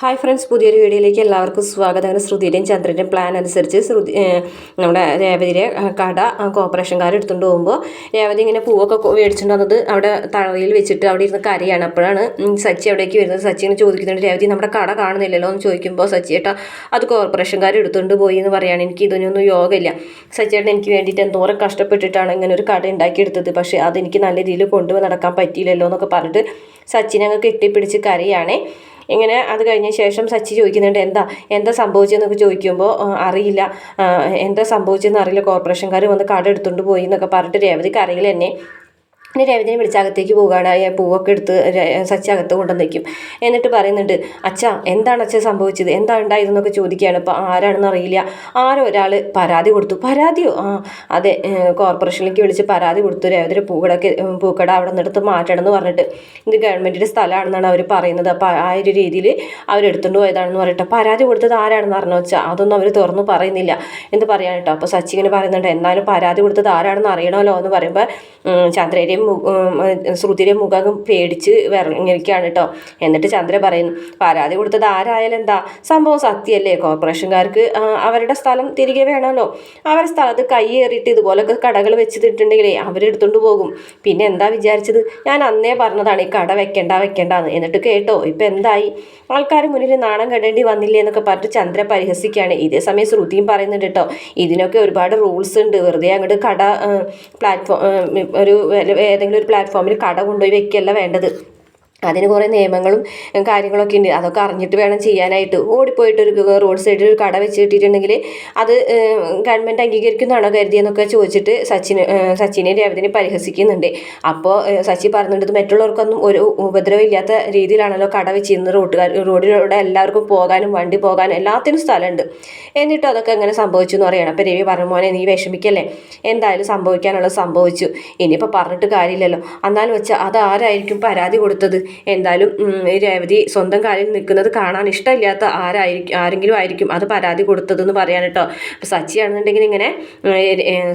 Hi friends പുതിയൊരു വീഡിയോയിലേക്ക് എല്ലാവർക്കും സ്വാഗതമാണ് ശ്രുതിയുടെയും ചന്ദ്രന്റെയും പ്ലാൻ അനുസരിച്ച് ശ്രുതി നമ്മുടെ രേവതിയുടെ കട കോർപ്പറേഷൻകാർ എടുത്തുകൊണ്ട് പോകുമ്പോൾ രേവതി ഇങ്ങനെ പൂവൊക്കെ മേടിച്ചുകൊണ്ട് വന്നത് അവിടെ തഴയിൽ വെച്ചിട്ട് അവിടെ ഇരുന്ന് കരയാണ്. അപ്പോഴാണ് സച്ചി അവിടേക്ക് വരുന്നത്. സച്ചി ഇങ്ങനെ ചോദിക്കുന്നുണ്ട് രേവതി നമ്മുടെ കട കാണുന്നില്ലല്ലോ? എന്ന് ചോദിക്കുമ്പോൾ സച്ചി ഏട്ടാ അത് കോർപ്പറേഷൻകാർ എടുത്തുകൊണ്ട് പോയി എന്ന് പറയുകയാണ് എനിക്ക് ഇതിനൊന്നും യോഗമില്ല സച്ചിയേട്ടൻ എനിക്ക് വേണ്ടിയിട്ട് എന്തോരം കഷ്ടപ്പെട്ടിട്ടാണ് ഇങ്ങനെ ഒരു കട ഉണ്ടാക്കിയെടുത്തത്. പക്ഷേ അതെനിക്ക് നല്ല രീതിയിൽ കൊണ്ടുപോയി നടക്കാൻ പറ്റിയില്ലല്ലോ എന്നൊക്കെ പറഞ്ഞിട്ട് സച്ചിനെ അങ്ങ് കെട്ടിപ്പിടിച്ച് കരയാണേ. ഇങ്ങനെ അത് കഴിഞ്ഞ ശേഷം സച്ചി ചോദിക്കുന്നുണ്ട് എന്താ എന്താ സംഭവിച്ചതെന്നൊക്കെ ചോദിക്കുമ്പോൾ അറിയില്ല. എന്താ സംഭവിച്ചതെന്ന് അറിയില്ല. കോർപ്പറേഷൻകാർ വന്ന് കട എടുത്തുകൊണ്ട് പോയി എന്നൊക്കെ പറഞ്ഞിട്ട് രേവതി കരയിൽ എന്നെ പിന്നെ രേവതിനെ വിളിച്ചകത്തേക്ക് പോവുകയാണ് ആ പൂവൊക്കെ എടുത്ത് സച്ചി അകത്ത് കൊണ്ടുവന്ന് വയ്ക്കും. എന്നിട്ട് പറയുന്നുണ്ട് അച്ഛാ എന്താണ് അച്ഛൻ സംഭവിച്ചത്? എന്താ ഉണ്ടായതെന്നൊക്കെ ചോദിക്കുകയാണ്. ഇപ്പോൾ ആരാണെന്ന് അറിയില്ല. ആരോ ഒരാൾ പരാതി കൊടുത്തു. പരാതിയോ? ആ അതെ കോർപ്പറേഷനിലേക്ക് വിളിച്ച് പരാതി കൊടുത്തു. രേവതിയുടെ പൂക്കടൊക്കെ പൂക്കട അവിടെ നിന്നെടുത്ത് മാറ്റണം എന്ന് പറഞ്ഞിട്ട് ഇത് ഗവൺമെന്റിന്റെ സ്ഥലമാണെന്നാണ് അവർ പറയുന്നത്. അപ്പോൾ ആ ഒരു രീതിയിൽ അവരെടുത്തുകൊണ്ട് പോയതാണെന്ന് പറഞ്ഞിട്ട് പരാതി കൊടുത്തത് ആരാണെന്ന് പറഞ്ഞു വെച്ചാൽ അതൊന്നും അവർ തുറന്നു പറയുന്നില്ല. എന്ന് പറയാൻ കേട്ടോ അപ്പോൾ സച്ചിങ്ങനെ പറയുന്നുണ്ട് എന്നാലും പരാതി കൊടുത്തത് ആരാണെന്ന് അറിയണമല്ലോ എന്ന് പറയുമ്പോൾ ഉം, ഉം, മുഖം പേടിച്ച് വിറങ്ങിയിരിക്കുകയാണ് കേട്ടോ. എന്നിട്ട് ചന്ദ്ര പറയുന്നു പരാതി കൊടുത്തത് ആരായാലും എന്താ? സംഭവം സത്യമല്ലേ കോർപ്പറേഷൻകാർക്ക് അവരുടെ സ്ഥലം തിരികെ വേണമല്ലോ. അവരുടെ സ്ഥലത്ത് കൈയേറിയിട്ട് ഇതുപോലൊക്കെ കടകൾ വെച്ചിട്ടുണ്ടെങ്കിലേ അവരെടുത്തോണ്ട് പോകും. പിന്നെ എന്താ വിചാരിച്ചത്? ഞാൻ അന്നേ പറഞ്ഞതാണ് ഈ കട വെക്കണ്ട വെക്കേണ്ടെന്ന്. എന്നിട്ട് കേട്ടോ ഇപ്പം എന്തായി? ആൾക്കാർ മുന്നിൽ നാണം കെടേണ്ടി വന്നില്ലേ എന്നൊക്കെ പറഞ്ഞിട്ട് ചന്ദ്ര പരിഹസിക്കുകയാണ്. ഇതേ സമയം ശ്രുതിയും പറയുന്നുണ്ട് കേട്ടോ ഇതിനൊക്കെ ഒരുപാട് റൂൾസ് ഉണ്ട്. വെറുതെ അങ്ങോട്ട് കട പ്ലാറ്റ്ഫോം ഒരു ഏതെങ്കിലും ഒരു പ്ലാറ്റ്ഫോമിൽ കട കൊണ്ടുപോയി വെക്കുകയല്ല വേണ്ടത്. അതിന് കുറേ നിയമങ്ങളും കാര്യങ്ങളൊക്കെ ഉണ്ട്. അതൊക്കെ അറിഞ്ഞിട്ട് വേണം ചെയ്യാനായിട്ട്. ഓടിപ്പോയിട്ട് ഒരു റോഡ് സൈഡിൽ ഒരു കട വെച്ച് കിട്ടിയിട്ടുണ്ടെങ്കിൽ അത് ഗവൺമെന്റ് അംഗീകരിക്കുന്നതാണോ കരുതിയെന്നൊക്കെ ചോദിച്ചിട്ട് സച്ചിന് സച്ചിനെ രേവതിനെ പരിഹസിക്കുന്നുണ്ട്. അപ്പോൾ സച്ചി പറഞ്ഞിട്ട് മറ്റുള്ളവർക്കൊന്നും ഒരു ഉപദ്രവം ഇല്ലാത്ത രീതിയിലാണല്ലോ കട വെച്ചിരുന്നത് റോട്ടുകാർ റോഡിലൂടെ എല്ലാവർക്കും പോകാനും വണ്ടി പോകാനും എല്ലാത്തിനും സ്ഥലമുണ്ട്. എന്നിട്ട് അതൊക്കെ എങ്ങനെ സംഭവിച്ചു എന്ന് പറയണം. അപ്പോൾ രവി പറഞ്ഞു മോനെ നീ വിഷമിക്കല്ലേ? എന്തായാലും സംഭവിക്കാനുള്ളത് സംഭവിച്ചു. ഇനിയിപ്പോൾ പറഞ്ഞിട്ട് കാര്യമില്ലല്ലോ. എന്നാലും വെച്ചാൽ അതാരായിരിക്കും പരാതി കൊടുത്തത്? എന്തായാലും രേവതി സ്വന്തം കാലിൽ നിൽക്കുന്നത് കാണാൻ ഇഷ്ടമില്ലാത്ത ആരായിരിക്കും ആരെങ്കിലും ആയിരിക്കും അത് പരാതി കൊടുത്തതെന്ന് പറയാൻ കേട്ടോ അപ്പോൾ സച്ചിയാണെന്നുണ്ടെങ്കിൽ ഇങ്ങനെ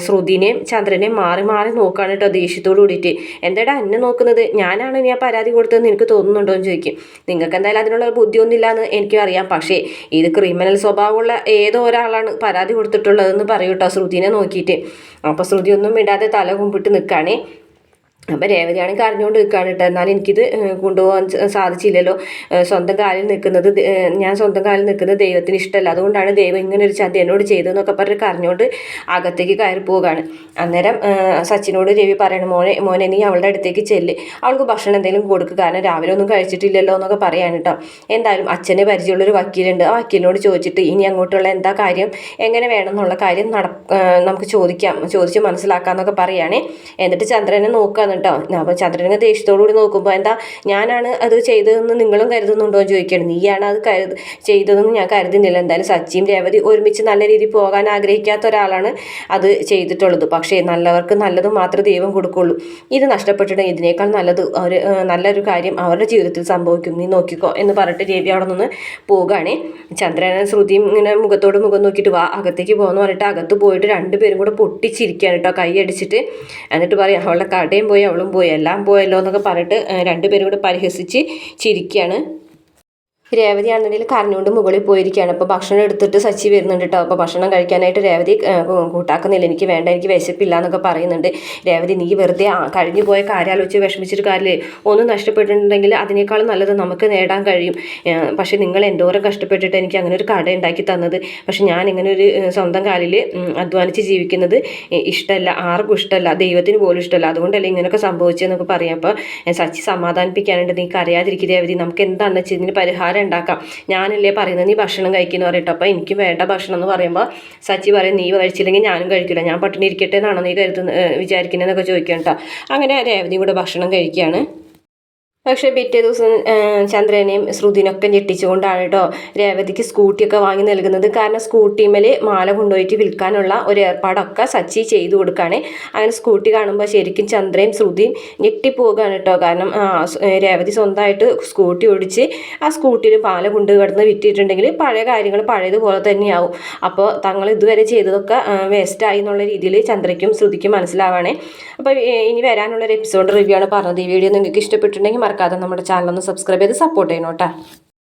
ശ്രുതിനെയും ചന്ദ്രനെയും മാറി മാറി നോക്കുകയാണ് കേട്ടോ ദേഷ്യത്തോട് കൂടിയിട്ട്. എന്താടാ എന്നെ നോക്കുന്നത്? ഞാനാണ് ഇനി ആ പരാതി കൊടുത്തതെന്ന് എനിക്ക് തോന്നുന്നുണ്ടോ എന്ന് ചോദിക്കും. നിങ്ങൾക്ക് എന്തായാലും അതിനുള്ള ബുദ്ധിയൊന്നും എന്ന് എനിക്കും അറിയാം. പക്ഷേ ഇത് ക്രിമിനൽ സ്വഭാവമുള്ള ഏതോ ഒരാളാണ് പരാതി കൊടുത്തിട്ടുള്ളതെന്ന് പറയൂ കേട്ടോ ശ്രുതിനെ നോക്കിയിട്ട്. അപ്പോൾ ശ്രുതി ഒന്നും ഇടാതെ തല കുമ്പിട്ട് നിൽക്കുകയാണേ. അപ്പം രേവതിയാണെങ്കിൽ കരഞ്ഞുകൊണ്ട് നിൽക്കുകയാണ് കേട്ടോ. എന്നാലും എനിക്കിത് കൊണ്ടുപോകാൻ സാധിച്ചില്ലല്ലോ. സ്വന്തം കാലിൽ നിൽക്കുന്നത് ഞാൻ സ്വന്തം കാലിൽ നിൽക്കുന്നത് ദൈവത്തിന് ഇഷ്ടമല്ല. അതുകൊണ്ടാണ് ദൈവം ഇങ്ങനെ ഒരു ചതി എന്നോട് ചെയ്തതെന്നൊക്കെ പറഞ്ഞ് കരഞ്ഞുകൊണ്ട് അകത്തേക്ക് കയറി പോവുകയാണ്. അന്നേരം സച്ചിനോട് രവി പറയണം മോനെ മോനെ നീ അവളുടെ അടുത്തേക്ക് ചെല്ല്. അവൾക്ക് ഭക്ഷണം എന്തെങ്കിലും കൊടുക്കുക കാരണം രാവിലെ ഒന്നും കഴിച്ചിട്ടില്ലല്ലോ എന്നൊക്കെ പറയാണ് കേട്ടോ. എന്തായാലും അച്ഛനെ പരിചയമുള്ളൊരു വക്കീലുണ്ട്. ആ വക്കീലിനോട് ചോദിച്ചിട്ട് ഇനി അങ്ങോട്ടുള്ള എന്താ കാര്യം? എങ്ങനെ വേണം എന്നുള്ള കാര്യം നട നമുക്ക് ചോദിക്കാം. ചോദിച്ച് മനസ്സിലാക്കാം എന്നൊക്കെ പറയുകയാണേ എന്നിട്ട് ചന്ദ്രനെ നോക്കുകയാണ് കേട്ടോ. അപ്പോൾ ചന്ദ്രനെ ദേഷ്യത്തോടുകൂടി നോക്കുമ്പോൾ എന്താ ഞാനാണ് അത് ചെയ്തതെന്ന് നിങ്ങളും കരുതുന്നുണ്ടോ എന്ന് ചോദിക്കണം നീയാണ് അത് കരുത് ചെയ്തതെന്ന് ഞാൻ കരുതുന്നില്ല. എന്തായാലും സച്ചിയും രേവതി ഒരുമിച്ച് നല്ല രീതിയിൽ പോകാൻ ആഗ്രഹിക്കാത്ത ഒരാളാണ് അത് ചെയ്തിട്ടുള്ളത്. പക്ഷേ നല്ലവർക്ക് നല്ലത് മാത്രമേ ദൈവം കൊടുക്കുള്ളൂ. ഇത് നഷ്ടപ്പെട്ടിട്ട് ഇതിനേക്കാൾ നല്ലത് ഒരു നല്ലൊരു കാര്യം അവരുടെ ജീവിതത്തിൽ സംഭവിക്കും. നീ നോക്കിക്കോ എന്ന് പറഞ്ഞിട്ട് രേവി അവിടെ നിന്ന് പോവുകയാണ്. ചന്ദ്രനെ ശ്രുതിയും ഇങ്ങനെ മുഖത്തോട് മുഖം നോക്കിയിട്ട് വാ അകത്തേക്ക് പോകുന്നു പറഞ്ഞിട്ട് അകത്ത് പോയിട്ട് രണ്ടുപേരും കൂടെ പൊട്ടിച്ചിരിക്കുകയാണ് കേട്ടോ. കൈ അടിച്ചിട്ട്. എന്നിട്ട് പറയും അവളുടെ കടയും പോയി അവളും പോയി. എല്ലാം പോയല്ലോ എന്നൊക്കെ പറഞ്ഞിട്ട് രണ്ടുപേരും കൂടെ പരിഹസിച്ച് ചിരിക്കുകയാണ് രേവതി ആണെന്നുണ്ടെങ്കിൽ കരഞ്ഞുകൊണ്ട് മുകളിൽ പോയിരിക്കുകയാണ്. അപ്പോൾ ഭക്ഷണം എടുത്തിട്ട് സച്ചി വരുന്നുണ്ട് കേട്ടോ. അപ്പോൾ ഭക്ഷണം കഴിക്കാനായിട്ട് രേവതി കൂട്ടാക്കുന്നില്ല. എനിക്ക് വേണ്ട എനിക്ക് വിശപ്പില്ല എന്നൊക്കെ പറയുന്നുണ്ട്. രേവതി നീ വെറുതെ കഴിഞ്ഞു പോയ കാര്യം ആലോചിച്ച് വിഷമിച്ചിട്ട് കാര്യമില്ലേ? ഒന്നും നഷ്ടപ്പെട്ടിട്ടുണ്ടെങ്കിൽ അതിനേക്കാളും നല്ലത് നമുക്ക് നേടാൻ കഴിയും. പക്ഷേ നിങ്ങൾ എന്തോരം കഷ്ടപ്പെട്ടിട്ട് എനിക്ക് അങ്ങനെ ഒരു കട ഉണ്ടാക്കി തന്നത്? പക്ഷേ ഞാൻ ഇങ്ങനെ ഒരു സ്വന്തം കാലിൽ അധ്വാനിച്ച് ജീവിക്കുന്നത് ഇഷ്ടമല്ല. ആർക്കും ഇഷ്ടമല്ല. ദൈവത്തിന് പോലും ഇഷ്ടമല്ല. അതുകൊണ്ടല്ലേ ഇങ്ങനെയൊക്കെ സംഭവിച്ചതെന്നൊക്കെ പറയാം. അപ്പോൾ സച്ചി സമാധാനിപ്പിക്കാനുണ്ട്. നീ കരയാതിരിക്കുക രേവതി. നമുക്ക് എന്താണെന്ന് വെച്ചാൽ ഇതിന് പരിഹാരം ഉണ്ടാക്കാം. ഞാനല്ലേ പറയുന്നത് നീ ഭക്ഷണം കഴിക്കുന്നു പറയട്ടോ. അപ്പോൾ എനിക്ക് വേണ്ട ഭക്ഷണം എന്ന് പറയുമ്പോൾ സച്ചി പറയും നീ കഴിച്ചില്ലെങ്കിൽ ഞാനും കഴിക്കില്ല ഞാൻ പട്ടിണി ഇരിക്കട്ടെ എന്നാണോ നീ കരുതുന്ന വിചാരിക്കുന്നതെന്നൊക്കെ ചോദിക്കണം കേട്ടോ. അങ്ങനെ രേവതിയും കൂടെ ഭക്ഷണം കഴിക്കുകയാണ്. പക്ഷേ പിറ്റേ ദിവസം ചന്ദ്രനെയും ശ്രുതിനൊക്കെ ഞെട്ടിച്ചുകൊണ്ടാണ് കേട്ടോ രേവതിക്ക് സ്കൂട്ടിയൊക്കെ വാങ്ങി നൽകുന്നത്. കാരണം സ്കൂട്ടിമേൽ മാല കൊണ്ടുപോയിട്ട് വിൽക്കാനുള്ള ഒരു ഏർപ്പാടൊക്കെ സച്ചി ചെയ്തു കൊടുക്കുകയാണ് അങ്ങനെ സ്കൂട്ടി കാണുമ്പോൾ ശരിക്കും ചന്ദ്രയും ശ്രുതിയും ഞെട്ടിപ്പോവുകയാണ് കേട്ടോ കാരണം രേവതി സ്വന്തമായിട്ട് സ്കൂട്ടി ഓടിച്ച് ആ സ്കൂട്ടിയിൽ മാല കൊണ്ട് കിടന്ന് വിറ്റിട്ടുണ്ടെങ്കിൽ പഴയ കാര്യങ്ങൾ പഴയതുപോലെ തന്നെയാവും. അപ്പോൾ തങ്ങൾ ഇതുവരെ ചെയ്തതൊക്കെ വേസ്റ്റായി എന്നുള്ള രീതിയിൽ ചന്ദ്രയ്ക്കും ശ്രുതിക്കും മനസ്സിലാവാണേ. അപ്പോൾ ഇനി വരാനുള്ള ഒരു എപ്പിസോഡ് റിവ്യൂ ആണ് പറഞ്ഞത്. ഈ വീഡിയോ നിങ്ങൾക്ക് ഇഷ്ടപ്പെട്ടിട്ടുണ്ടെങ്കിൽ മറക്കാതെ നമ്മുടെ ചാനൽ ഒന്ന് സബ്സ്ക്രൈബ് ചെയ്ത് സപ്പോർട്ട് ചെയ്യണം കേട്ടോ.